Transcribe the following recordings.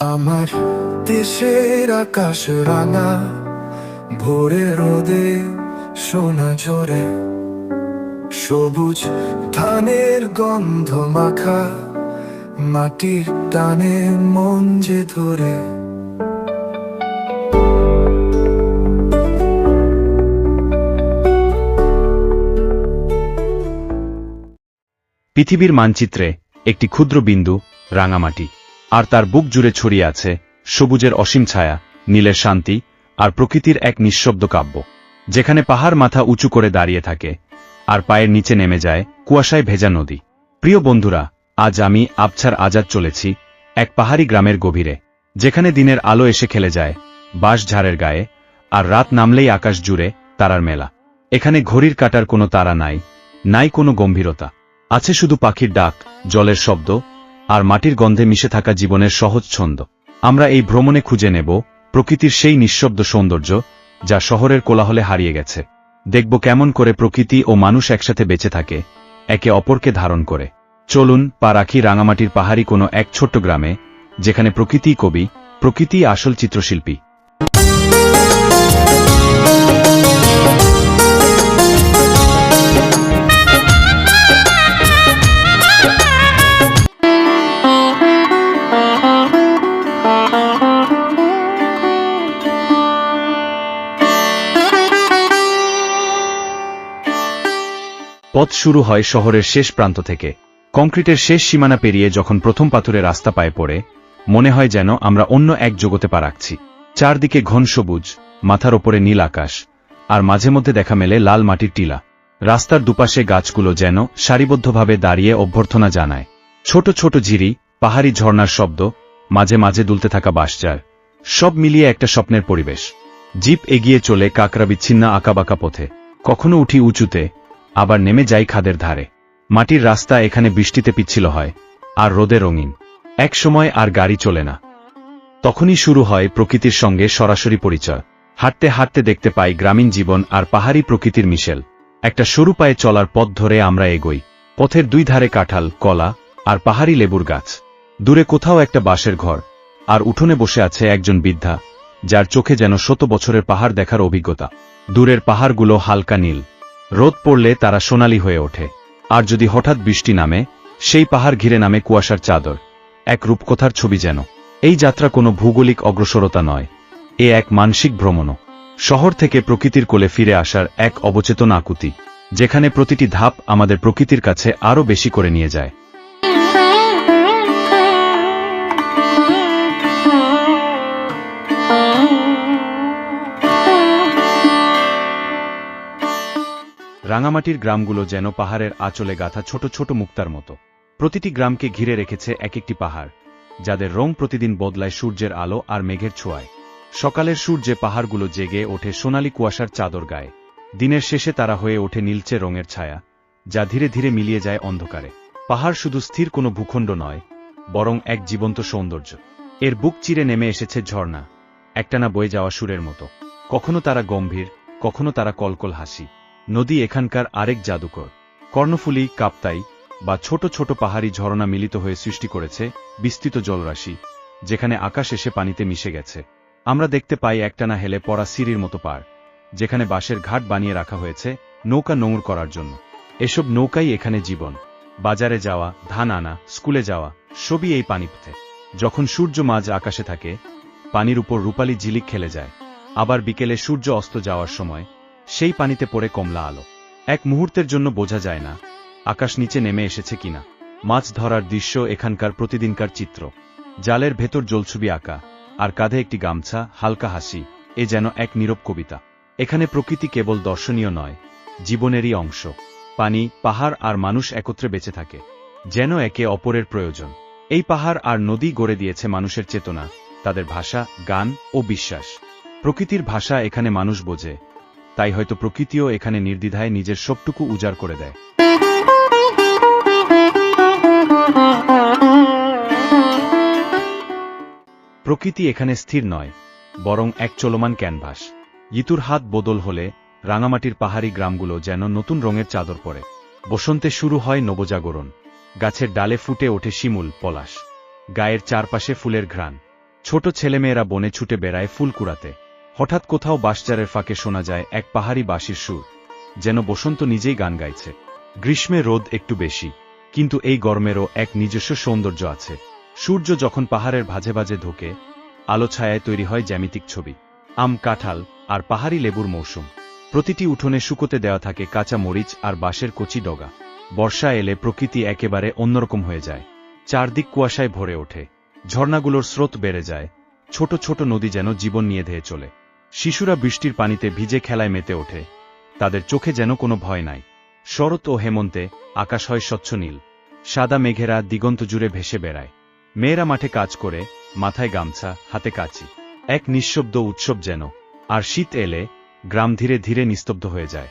আমার দেশের আকাশ রাঙা, ভোরে রোদে সোনা ঝরে। সবুজ ধানের গন্ধ মাখা, মাটির টানে মন যে ধরে। পৃথিবীর মানচিত্রে একটি ক্ষুদ্র বিন্দু, রাঙামাটি। আর তার বুক জুড়ে ছড়িয়ে আছে সবুজের অসীম ছায়া, নীলের শান্তি আর প্রকৃতির এক নিঃশব্দ কাব্য, যেখানে পাহাড় মাথা উঁচু করে দাঁড়িয়ে থাকে আর পায়ের নিচে নেমে যায় কুয়াশায় ভেজা নদী। প্রিয় বন্ধুরা, আজ আমি আবছার আজাদ চলেছি এক পাহাড়ি গ্রামের গভীরে, যেখানে দিনের আলো এসে খেলে যায় বাঁশ ঝাড়ের গায়ে আর রাত নামলেই আকাশ জুড়ে তারার মেলা। এখানে ঘড়ির কাটার কোনো তারা নাই নাই কোনো গম্ভীরতা। আছে শুধু পাখির ডাক, জলের শব্দ আর মাটির গন্ধে মিশে থাকা জীবনের সহজ ছন্দ। আমরা এই ভ্রমণে খুঁজে নেব প্রকৃতির সেই নিঃশব্দ সৌন্দর্য, যা শহরের কোলাহলে হারিয়ে গেছে। দেখব কেমন করে প্রকৃতি ও মানুষ একসাথে বেঁচে থাকে, একে অপরকে ধারণ করে। চলুন, পা রাখি রাঙামাটির পাহাড়ি কোনো এক ছোট্ট গ্রামে, যেখানে প্রকৃতি কবি প্রকৃতি আসল চিত্রশিল্পী। পথ শুরু হয় শহরের শেষ প্রান্ত থেকে। কংক্রিটের শেষ সীমানা পেরিয়ে যখন প্রথম পাথুরে রাস্তা পায়ে পড়ে, মনে হয় যেন আমরা অন্য এক জগতে পা রাখছি। চারদিকে ঘন সবুজ, মাথার ওপরে নীল আকাশ, আর মাঝে মধ্যে দেখা মেলে লাল মাটির টিলা। রাস্তার দুপাশে গাছগুলো যেন সারিবদ্ধভাবে দাঁড়িয়ে অভ্যর্থনা জানায়। ছোট ছোট ঝিরি, পাহাড়ি ঝর্ণার শব্দ, মাঝে মাঝে দুলতে থাকা বাঁশজার সব মিলিয়ে একটা স্বপ্নের পরিবেশ। জিপ এগিয়ে চলে কাকরা বিচ্ছিন্ন আঁকাবাঁকা পথে। কখনো উঠি উঁচুতে আবার নেমে যাই খাদের ধারে। মাটির রাস্তা এখানে বৃষ্টিতে পিচ্ছিল হয়, আর রোদে রঙিন। এক সময় আর গাড়ি চলে না। তখনই শুরু হয় প্রকৃতির সঙ্গে সরাসরি পরিচয়। হাঁটতে হাঁটতে দেখতে পাই গ্রামীণ জীবন আর পাহাড়ি প্রকৃতির মিশেল। একটা সরু পায়ে চলার পথ ধরে আমরা এগোই। পথের দুই ধারে কাঁঠাল, কলা আর পাহাড়ি লেবুর গাছ। দূরে কোথাও একটা বাঁশের ঘর, আর উঠোনে বসে আছে একজন বৃদ্ধা, যার চোখে যেন শত বছরের পাহাড় দেখার অভিজ্ঞতা। দূরের পাহাড়গুলো হালকা নীল রোদ পড়লে তারা সোনালি হয়ে ওঠে। আর যদি হঠাৎ বৃষ্টি নামে, সেই পাহাড় ঘিরে নামে কুয়াশার চাদর। এক রূপকথার ছবি যেন। এই যাত্রা কোনো ভৌগোলিক অগ্রসরতা নয়। এ এক মানসিক ভ্রমণও। শহর থেকে প্রকৃতির কোলে ফিরে আসার এক অবচেতন আকুতি, যেখানে প্রতিটি ধাপ আমাদের প্রকৃতির কাছে আরও বেশি করে নিয়ে যায়। রাঙামাটির গ্রামগুলো যেন পাহাড়ের আঁচলে গাথা ছোট ছোট মুক্তার মতো। প্রতিটি গ্রামকে ঘিরে রেখেছে এক একটি পাহাড়, যাদের রং প্রতিদিন বদলায় সূর্যের আলো আর মেঘের ছোঁয়ায়। সকালের সূর্যে পাহাড়গুলো জেগে ওঠে সোনালি কুয়াশার চাদর গায়ে। দিনের শেষে তারা হয়ে ওঠে নীলচে রঙের ছায়া, যা ধীরে ধীরে মিলিয়ে যায় অন্ধকারে। পাহাড় শুধু স্থির কোনো ভূখণ্ড নয়, বরং এক জীবন্ত সৌন্দর্য। এর বুক চিরে নেমে এসেছে ঝর্ণা, একটানা বয়ে যাওয়া সুরের মতো। কখনো তারা গম্ভীর, কখনো তারা কলকল হাসি। নদী এখানকার আরেক জাদুকর। কর্ণফুলী, কাপ্তাই বা ছোট ছোট পাহাড়ি ঝরনা মিলিত হয়ে সৃষ্টি করেছে বিস্তৃত জলরাশি, যেখানে আকাশ এসে পানিতে মিশে গেছে। আমরা দেখতে পাই একটানা হেলে পড়া সিঁড়ির মতো পার যেখানে বাঁশের ঘাট বানিয়ে রাখা হয়েছে নৌকা নোংর করার জন্য। এসব নৌকাই এখানে জীবন। বাজারে যাওয়া, ধান আনা, স্কুলে যাওয়া, সবই এই পানিপথে। যখন সূর্য মাঝ আকাশে থাকে, পানির উপর রূপালি ঝিলিক খেলে যায়। আবার বিকেলে সূর্য অস্ত যাওয়ার সময় সেই পানিতে পড়ে কমলা আলো। এক মুহূর্তের জন্য বোঝা যায় না, আকাশ নিচে নেমে এসেছে কিনা। মাছ ধরার দৃশ্য এখানকার প্রতিদিনকার চিত্র। জালের ভেতর জলছবি আঁকা, আর কাঁধে একটি গামছা, হালকা হাসি, এ যেন এক নীরব কবিতা। এখানে প্রকৃতি কেবল দর্শনীয় নয়, জীবনেরই অংশ। পানি, পাহাড় আর মানুষ একত্রে বেঁচে থাকে, যেন একে অপরের প্রয়োজন। এই পাহাড় আর নদী গড়ে দিয়েছে মানুষের চেতনা, তাদের ভাষা, গান ও বিশ্বাস। প্রকৃতির ভাষা এখানে মানুষ বোঝে তাই হয়তো প্রকৃতিও এখানে নির্দ্বিধায় নিজের সবটুকু উজাড় করে দেয়। প্রকৃতি এখানে স্থির নয়, বরং এক চলমান ক্যানভাস। ইতুর হাত বদল হলে রাঙামাটির পাহাড়ি গ্রামগুলো যেন নতুন রঙের চাদর পরে। বসন্তে শুরু হয় নবজাগরণ। গাছের ডালে ফুটে ওঠে শিমুল, পলাশ। গায়ের চারপাশে ফুলের ঘ্রাণ। ছোট ছেলেমেয়েরা বনে ছুটে বেড়ায় ফুল কুড়াতে। হঠাৎ কোথাও বাঁশচারের ফাঁকে শোনা যায় এক পাহাড়ি বাঁশির সুর, যেন বসন্ত নিজেই গান গাইছে। গ্রীষ্মে রোদ একটু বেশি, কিন্তু এই গরমেরও এক নিজস্ব সৌন্দর্য আছে। সূর্য যখন পাহাড়ের ভাজে ভাজে ঢোকে, আলো ছায়ায় তৈরি হয় জ্যামিতিক ছবি, আম, কাঁঠাল আর পাহাড়ি লেবুর মৌসুম। প্রতিটি উঠোনে শুকোতে দেওয়া থাকে কাঁচা মরিচ আর বাঁশের কচি ডগা। বর্ষা এলে প্রকৃতি একেবারে অন্যরকম হয়ে যায়। চারদিক কুয়াশায় ভরে ওঠে। ঝর্ণাগুলোর স্রোত বেড়ে যায়। ছোট ছোট নদী যেন জীবন নিয়ে ধেয়ে চলে। শিশুরা বৃষ্টির পানিতে ভিজে খেলায় মেতে ওঠে। তাদের চোখে যেন কোনো ভয় নাই। শরৎ ও হেমন্তে আকাশ হয় স্বচ্ছ নীল। সাদা মেঘেরা দিগন্ত জুড়ে ভেসে বেড়ায়। মেয়েরা মাঠে কাজ করে, মাথায় গামছা, হাতে কাচি। এক নিঃশব্দ উৎসব যেন। আর শীত এলে গ্রাম ধীরে ধীরে নিস্তব্ধ হয়ে যায়।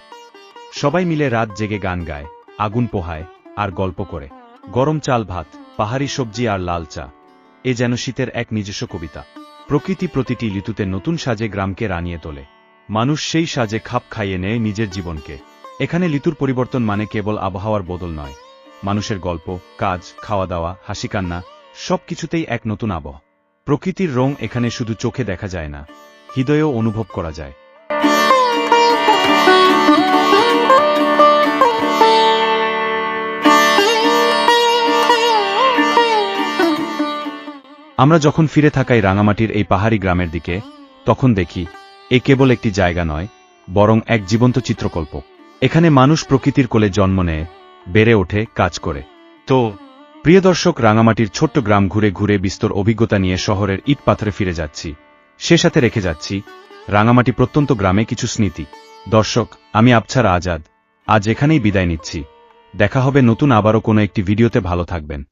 সবাই মিলে রাত জেগে গান গায়, আগুন পোহায়, আর গল্প করে। গরম চাল ভাত, পাহাড়ি সবজি আর লাল চা। এ যেন শীতের এক নিজস্ব কবিতা। প্রকৃতি প্রতিটি ঋতুতে নতুন সাজে গ্রামকে রানিয়ে তোলে। মানুষ সেই সাজে খাপ খাইয়ে নেয় নিজের জীবনকে। এখানে ঋতুর পরিবর্তন মানে কেবল আবহাওয়ার বদল নয়। মানুষের গল্প, কাজ খাওয়া দাওয়া হাসি কান্না সবকিছুতেই এক নতুন আবহ। প্রকৃতির রং এখানে শুধু চোখে দেখা যায় না, হৃদয়েও অনুভব করা যায়। আমরা যখন ফিরে থাকাই রাঙামাটির এই পাহাড়ি গ্রামের দিকে, তখন দেখি, এ কেবল একটি জায়গা নয়, বরং এক জীবন্ত চিত্রকল্প। এখানে মানুষ প্রকৃতির কোলে জন্ম নেয়, বেড়ে ওঠে, কাজ করে। তো, প্রিয় দর্শক, রাঙামাটির ছোট্ট গ্রাম ঘুরে ঘুরে বিস্তর অভিজ্ঞতা নিয়ে শহরের ইট পাথরে ফিরে যাচ্ছি। সে সাথে রেখে যাচ্ছি, রাঙামাটি প্রত্যন্ত গ্রামে কিছু স্মৃতি। দর্শক, আমি আবছার আজাদ। আজ এখানেই বিদায় নিচ্ছি। দেখা হবে নতুন আবারও কোনো একটি ভিডিওতে, ভালো থাকবেন।